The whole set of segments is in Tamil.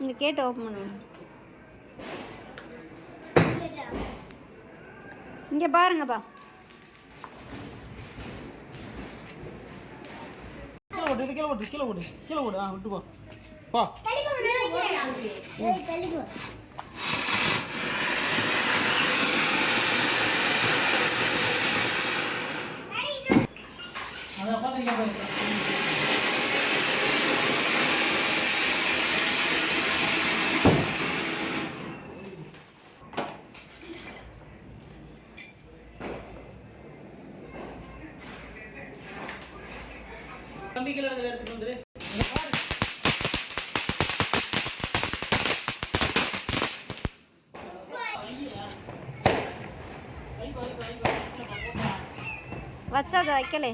இங்கே கேட்டு ஓப்பன் பண்ணுங்க இங்கே பாருங்கப்பா. கீழே இது கீழே கீழே ஓடு கீழே ஓடு. ஆ விட்டு போ. போ. அதை பார்த்து தம்பி கீழே இருக்கிறத எடுத்துட்டு வந்துரு. வச்சா அதை வைக்கலே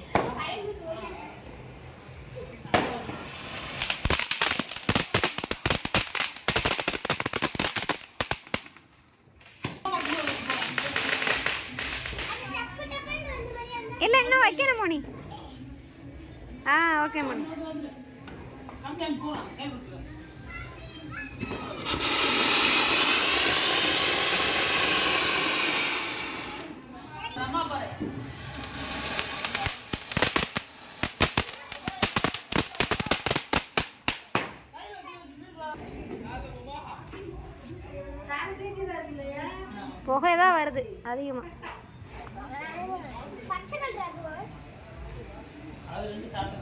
இல்லை இன்னும் வைக்கணும் மோனி ஓகே பாரு புகை தான் வருது அதிகமாக அது ரெண்டு சாப்பிட்டு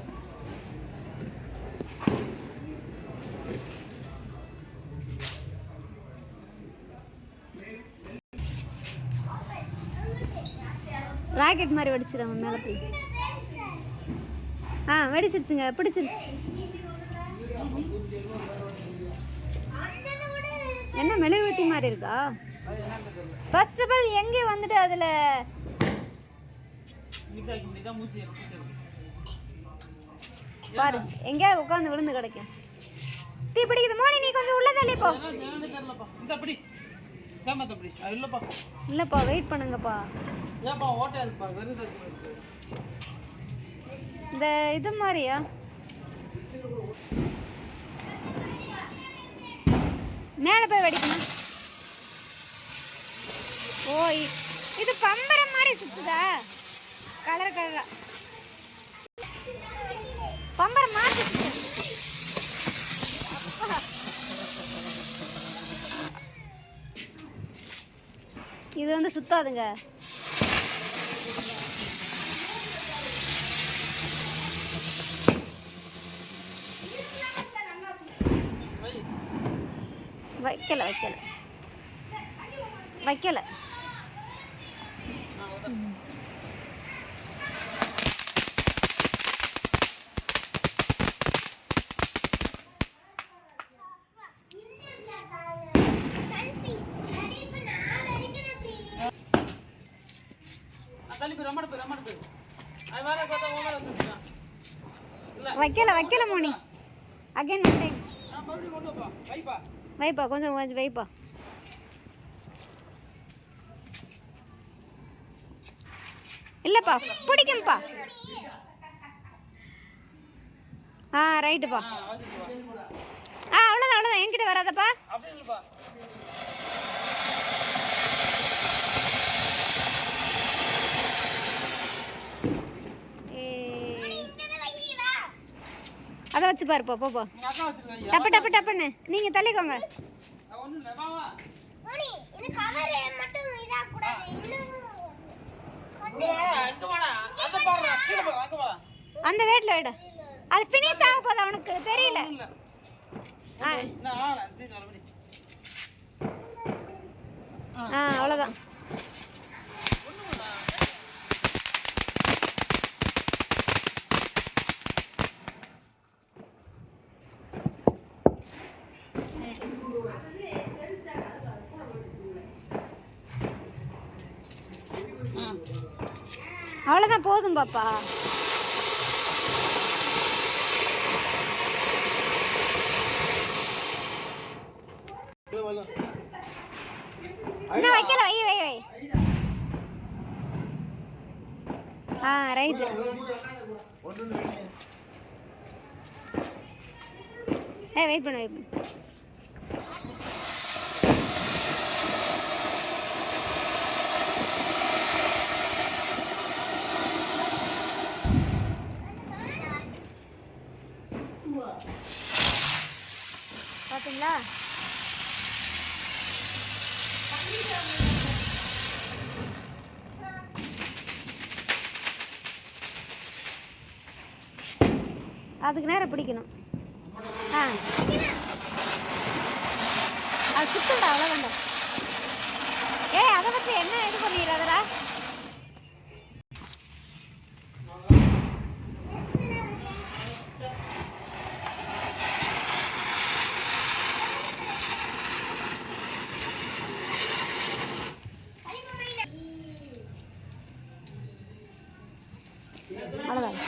ராக்கெட் மாதிரி வெடிச்சிடாம மேலே போய். ஆ வெடிச்சிருச்சுங்க பிடிச்சிருச்சு. என்ன மெழுகுவத்தி மாதிரி இருக்கா? ஃபர்ஸ்ட் ஆஃப் ஆல் எங்கே வந்துட்டு அதில். பாரு எங்கேயாவது உட்காந்து விழுந்து கிடைக்கும் தீ பிடிக்குது. மோனி நீ கொஞ்சம் உள்ள தள்ளி போ. இல்லைப்பா. வெயிட் பண்ணுங்கப்பா. இந்த இது மாதிரியா? மேலே போய் வெடிக்கணும்? ஓ இது பம்பரம் மாதிரி சுத்துதா? கலர் கலரா. பம்பரம் மாதிரி இது வந்து சுத்தாதுங்க வை வைக்கல வைக்கல வைக்கல தள்ளி போய் ரம்மட போய் ரம்மட போய் அது வேற பார்த்தா உன் மேல வந்துச்சுன்னா இல்ல. வைக்கல வைக்கல மோனி. அகைன் ஒன் வாப்பா கொஞ்சம் கொஞ்சம் வைப்பா இல்லைப்பா பிடிக்கும்ப்பா ஆ ரைட்டுப்பா ஆ அவ்வளோதான் அவ்வளோதான் என்கிட்ட வராதப்பா அப்படி இல்லைப்பா ஏய். அதை வச்சு பாருப்பா போப்பா டப்பு டப்பு டப்புன்னு. நீங்கள் தள்ளிக்கோங்க. அந்த வேட்டில் விட. அது ஃபினிஷ் ஆக போகுது அவனுக்கு தெரியல. ஆ. அவ்வளோதான் அவ்வளோதான் போதும் பாப்பா. இன்னும் வைக்கல வை வை வை. ஆ ரைட்டு ஏ வெயிட் பண்ணு வெயிட் பண்ணு. பார்த்தீங்களா அதுக்கு நேரம் பிடிக்கணும். ஆ. அது சுத்தண்டா அவ்வளோதாண்டா ஏய் அதை வச்சு என்ன இது பண்ணிடுறதுடா? அவ்வளோதான்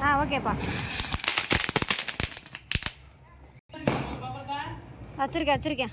ஆ ஓகேப்பா வச்சிருக்கேன் வச்சிருக்கேன்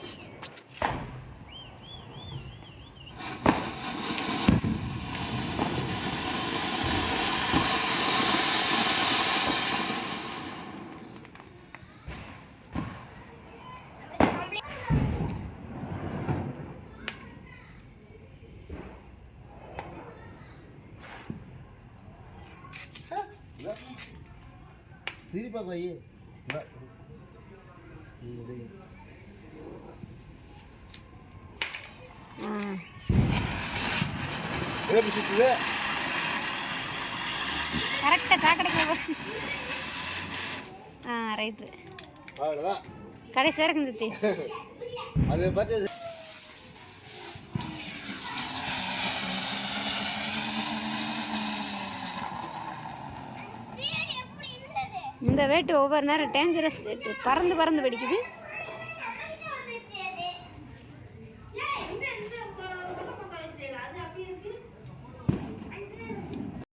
திருப்பா போய் கரெக்டாக சாக்கடைக்கு போ. ஆ ரைட்டு. அவ்வளோதான் கடைசி வரைக்கும் அதை பார்த்து இந்த வேட்டு ஒவ்வொரு நேரம் டேஞ்சரஸ் வேட்டு. பறந்து பறந்து வெடிக்குது.